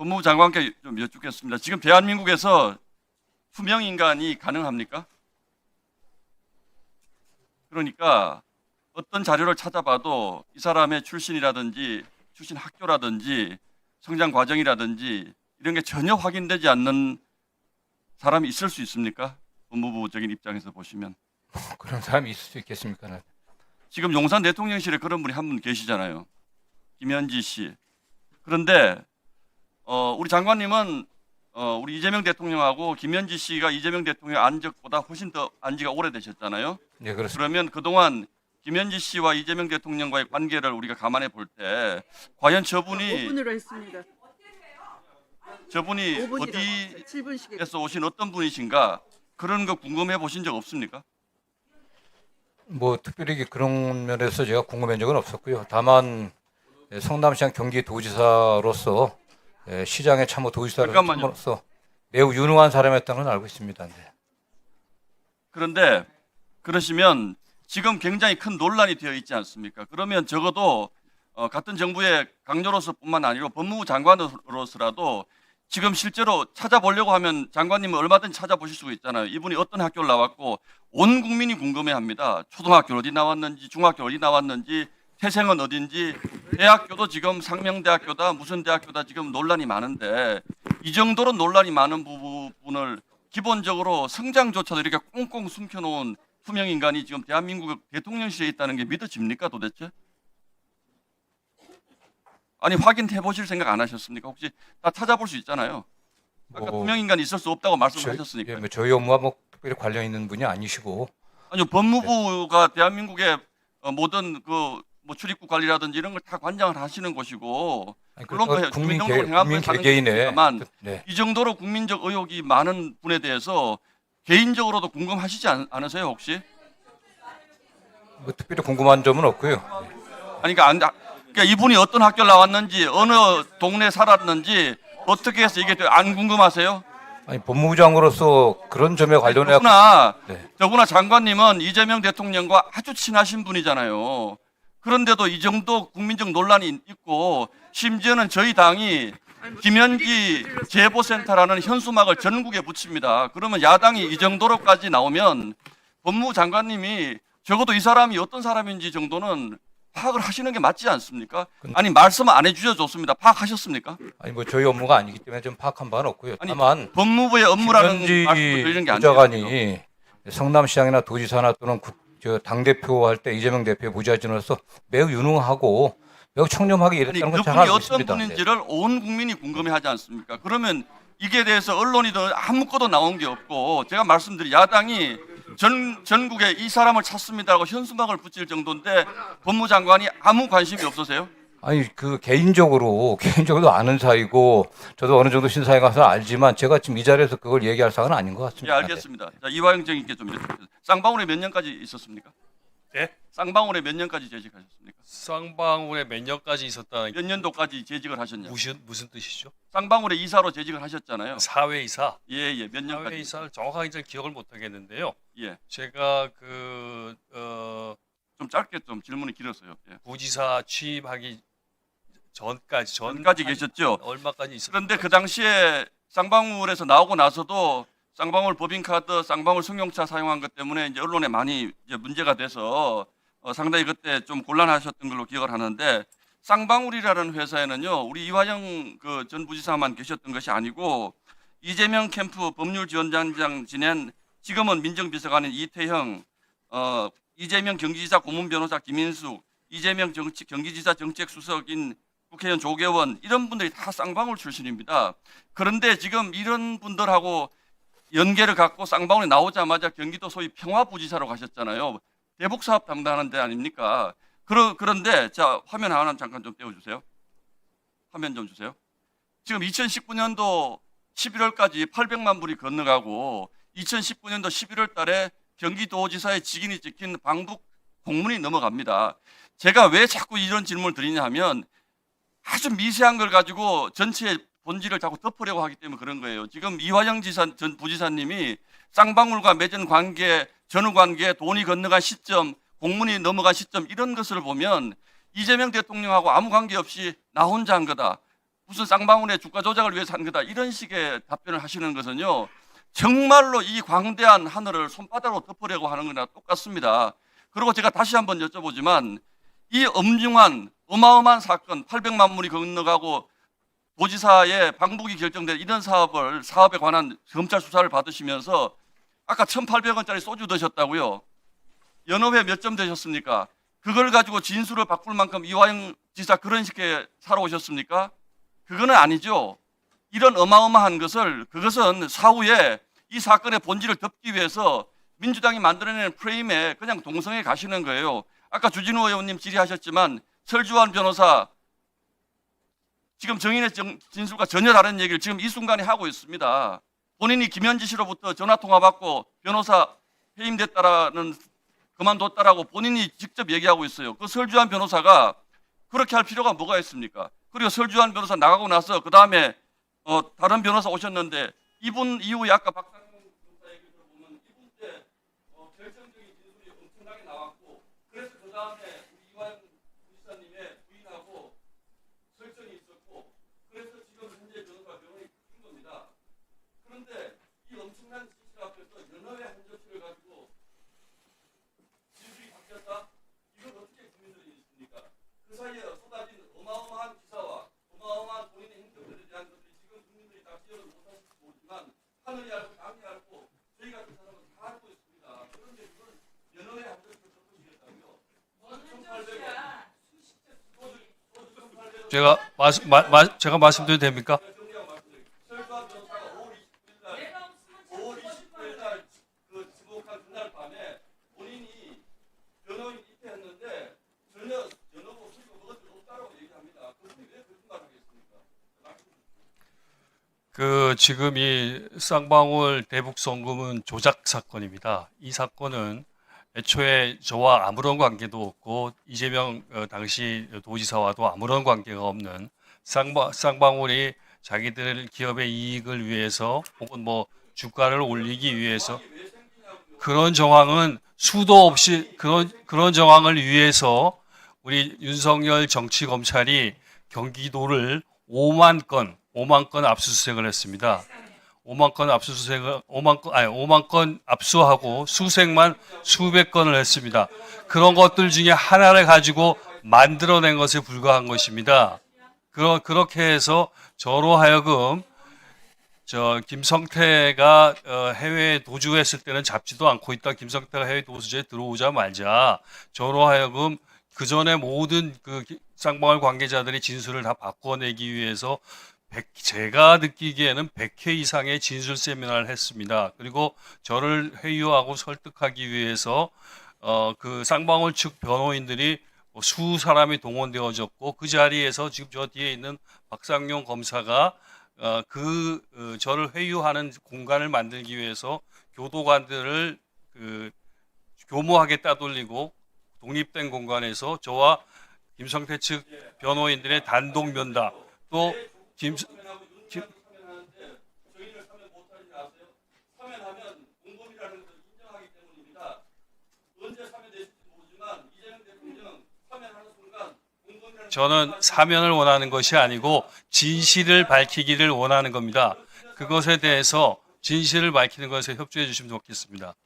법무부 장관께 좀 여쭙겠습니다. 지금 대한민국에서 투명 인간이 가능합니까? 그러니까 어떤 자료를 찾아봐도 이 사람의 출신이라든지 출신 학교라든지 성장 과정이라든지 이런 게 전혀 확인되지 않는 사람이 있을 수 있습니까? 법무부적인 입장에서 보시면 그런 사람이 있을 수 있겠습니까? 네. 지금 용산 대통령실에 그런 분이 한 분 계시잖아요. 김현지 씨. 그런데 어, 우리 장관님은 어, 우리 이재명 대통령하고 김현지 씨가 이재명 대통령 안 적보다 훨씬 더 안지가 오래되셨잖아요. 네, 그렇습니다. 그러면 그동안 김현지 씨와 이재명 대통령과의 관계를 우리가 감안해 볼 때 과연 저분이 5분으로 했습니다. 저분이 5분이라. 어디 7분씩 에서 오신 어떤 분이신가 그런 거 궁금해 보신 적 없습니까? 뭐 특별히 그런 면에서 제가 궁금한 적은 없었고요. 다만 예, 성남시장 경기도지사로서 예, 시장의 참모 잠깐만요. 도지사로서 매우 유능한 사람이었다는 걸 알고 있습니다. 네. 그런데 그러시면 지금 굉장히 큰 논란이 되어 있지 않습니까? 그러면 적어도 어, 같은 정부의 강요로서뿐만 아니고 법무부 장관으로서라도 지금 실제로 찾아보려고 하면 장관님은 얼마든지 찾아보실 수가 있잖아요. 이분이 어떤 학교를 나왔고 온 국민이 궁금해합니다. 초등학교 어디 나왔는지, 중학교 어디 나왔는지, 태생은 어딘지, 대학교도 지금 상명대학교다, 무슨 대학교다 지금 논란이 많은데 이 정도로 논란이 많은 부분을 기본적으로 성장조차도 이렇게 꽁꽁 숨겨놓은 투명 인간이 지금 대한민국 대통령실에 있다는 게 믿어집니까 도대체? 아니 확인해 보실 생각 안 하셨습니까? 혹시 다 찾아볼 수 있잖아요. 아까 뭐, 투명 인간이 있을 수 없다고 저, 말씀하셨으니까. 예, 뭐 저희 업무와 뭐 특별히 관련 있는 분이 아니시고 아니요 법무부가 대한민국의 어, 모든 그 뭐 출입국 관리라든지 이런 걸 다 관장을 하시는 곳이고 아니, 물론 그, 그 국민 개, 국민 개개인의 그- 네. 이 정도로 국민적 의혹이 많은 분에 대해서 개인적으로도 궁금하시지 않, 않으세요 혹시? 뭐 특별히 궁금한 점은 없고요. 아니 그러니까, 안, 그러니까 이분이 어떤 학교 나왔는지 어느 동네 살았는지 어떻게 해서 이게 안 궁금하세요? 아니 법무부 장으로서 그런 점에 관련해 더구나 네. 더구나 장관님은 이재명 대통령과 아주 친하신 분이잖아요. 그런데도 이 정도 국민적 논란이 있고 심지어는 저희 당이 김현기 제보센터라는 현수막을 전국에 붙입니다. 그러면 야당이 이 정도로까지 나오면 법무부 장관님이 적어도 이 사람이 어떤 사람인지 정도는 파악을 하시는 게 맞지 않습니까? 아니 말씀 안 해주셔 줬습니다. 파악하셨습니까? 아니 뭐 저희 업무가 아니기 때문에 좀 파악한 바는 없고요. 아니, 다만 법무부의 업무라는 말씀을 드리는 게 아니에요. 부장관이 성남시장이나 도지사나 또는 당 대표 할 때 이재명 대표의 부자진으로서 매우 유능하고 매우 청렴하게 일했다는 건잘 그분이 알고 어떤 있습니다. 네. 분인지를 온 국민이 궁금해하지 않습니까? 그러면 이게 대해서 언론이든 아무것도 나온 게 없고 제가 말씀드린 야당이 전 전국에 이 사람을 찾습니다라고 현수막을 붙일 정도인데 법무장관이 아무 관심이 없으세요? 아니 그 개인적으로 개인적으로 아는 사이고 저도 어느 정도 신사에 가서 알지만 제가 지금 이 자리에서 그걸 얘기할 사안은 아닌 것 예, 같습니다. 알겠습니다. 자, 이화영 정님께 좀. 쌍방울에 몇 년까지 있었습니까? 네? 쌍방울에 몇 년까지 재직하셨습니까? 쌍방울에 몇 년까지 있었다는 게 몇 년도까지 재직을 하셨냐? 무슨 무슨 뜻이죠? 쌍방울에 이사로 재직을 하셨잖아요. 사회 이사. 예, 예, 몇 년까지? 사회이사를 정확하게 잘 기억을 못 하겠는데요. 예, 제가 그 어, 좀 짧게 좀 질문이 길었어요. 예. 부지사 취임하기 전까지 전 전까지 계셨죠? 얼마까지 있었? 그런데 그 당시에 쌍방울에서 나오고 나서도 쌍방울 법인카드, 쌍방울 승용차 사용한 것 때문에 이제 언론에 많이 이제 문제가 돼서 어, 상당히 그때 좀 곤란하셨던 걸로 기억을 하는데 쌍방울이라는 회사에는요 우리 이화영 그 전 부지사만 계셨던 것이 아니고 이재명 캠프 법률지원장장 지낸 지금은 민정비서관인 이태형, 어, 이재명 경기지사 고문 변호사 김인숙, 이재명 정치, 경기지사 정책수석인 국회의원 조계원 이런 분들이 다 쌍방울 출신입니다. 그런데 지금 이런 분들하고 연계를 갖고 쌍방울에 나오자마자 경기도 소위 평화부지사로 가셨잖아요. 대북 사업 담당하는 데 아닙니까? 그러, 그런데 자 화면 하나 잠깐 좀 떼어주세요. 화면 좀 주세요. 지금 2019년도 11월까지 800만 불이 건너가고 2019년도 11월 달에 경기도지사의 직인이 찍힌 방북 공문이 넘어갑니다. 제가 왜 자꾸 이런 질문을 드리냐 하면 아주 미세한 걸 가지고 전체 본질을 자꾸 덮으려고 하기 때문에 그런 거예요. 지금 이화영 지사 전 부지사님이 쌍방울과 맺은 관계, 전후 관계, 돈이 건너간 시점, 공문이 넘어간 시점 이런 것을 보면 이재명 대통령하고 아무 관계 없이 나 혼자 한 거다. 무슨 쌍방울의 주가 조작을 위해서 한 거다 이런 식의 답변을 하시는 것은요 정말로 이 광대한 하늘을 손바닥으로 덮으려고 하는 거나 똑같습니다. 그리고 제가 다시 한번 여쭤보지만 이 엄중한 어마어마한 사건 800만 문이 건너가고 도지사의 방북이 결정된 이런 사업을 사업에 관한 검찰 수사를 받으시면서 아까 1,800원짜리 소주 드셨다고요. 연업에 몇 점 되셨습니까? 그걸 가지고 진술을 바꿀 만큼 이화영 지사 그런 식의 살아오셨습니까? 그거는 아니죠. 이런 어마어마한 것을 그것은 사후에 이 사건의 본질을 덮기 위해서 민주당이 만들어낸 프레임에 그냥 동성애 가시는 거예요. 아까 주진우 의원님 질의하셨지만 설주환 변호사 지금 정인의 정- 진술과 전혀 다른 얘기를 지금 이 순간에 하고 있습니다. 본인이 김현지 씨로부터 전화 통화 받고 변호사 해임됐다라는 그만뒀다라고 본인이 직접 얘기하고 있어요. 그 설주환 변호사가 그렇게 할 필요가 뭐가 있습니까? 그리고 설주환 변호사 나가고 나서 그 다음에 어, 다른 변호사 오셨는데 이분 이후에 아까 박상용 변호사 얘기 들어보면 이분 때 어, 결정적인 진술이 엄청나게 나왔고 그래서 그 다음에 우리 이화영 지사님의 부인하고 설정이 있었고 그래서 지금 현재 변호사 병원이 준 겁니다. 그런데 이 엄청난 지실 앞에서 연합의 한 접시를 가지고 진술이 바뀌었다? 이걸 어떻게 국민들이 믿습니까? 그 사이에 쏟아진 어마어마한 기사와 어마어마한 본인의 행동들에 대한 것들이 지금 국민들이 다 기억을 못하실지 모르지만 하늘이 알고 남이 알고 저희 같은 사람은 다 알고 있습니다. 그런데 그걸 연합의 한 접시를 덮으시겠다고요? 1800원 제가 말씀 마, 마- 제가 말씀드려도 됩니까? 정리하고 말씀드릴게요. 설관 변호사가 5월 29일 날 5월 29일 날그 지목한 그날 밤에 본인이 변호인 입회했는데 전혀 연호고 수익을 먹은 적 없다라고 얘기 합니다. 그분이 왜 거짓말 하겠습니까? 그 지금 이 쌍방울 대북 송금은 조작 사건입니다. 이 사건은 애초에 저와 아무런 관계도 없고 이재명 어, 당시 도지사와도 아무런 관계가 없는 쌍방, 쌍방울이 자기들 기업의 이익을 위해서 혹은 뭐 주가를 올리기 위해서 그런 정황은 수도 없이 그런 그런 정황을 위해서 우리 윤석열 정치 검찰이 경기도를 5만 건 5만 건 압수수색을 했습니다. 5만 건 압수수색을 5만 건 아니 5만 건 압수하고 수색만 수백 건을 했습니다. 그런 것들 중에 하나를 가지고 만들어낸 것에 불과한 것입니다. 그러, 그렇게 해서 저로 하여금 저 김성태가 어, 해외에 도주했을 때는 잡지도 않고 있다. 김성태가 해외 도주에 들어오자마자 저로 하여금 그 전에 모든 그 기- 쌍방울 관계자들의 진술을 다 바꿔내기 위해서 100, 제가 느끼기에는 100회 이상의 진술 세미나를 했습니다. 그리고 저를 회유하고 설득하기 위해서 어, 그 쌍방울 측 변호인들이 뭐수 사람이 동원되어졌고 그 자리에서 지금 저 뒤에 있는 박상용 검사가 어, 그 어, 저를 회유하는 공간을 만들기 위해서 교도관들을 그 교모하게 따돌리고 독립된 공간에서 저와 김성태 측 변호인들의 단독 면담 또 김, 공범이라는 저는 사면을 원하는 것이 아니고 진실을 밝히기를 원하는 겁니다. 그것에 대해서 진실을 밝히는 것에 협조해 주시면 좋겠습니다.